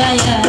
Yeah.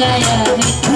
ছায়া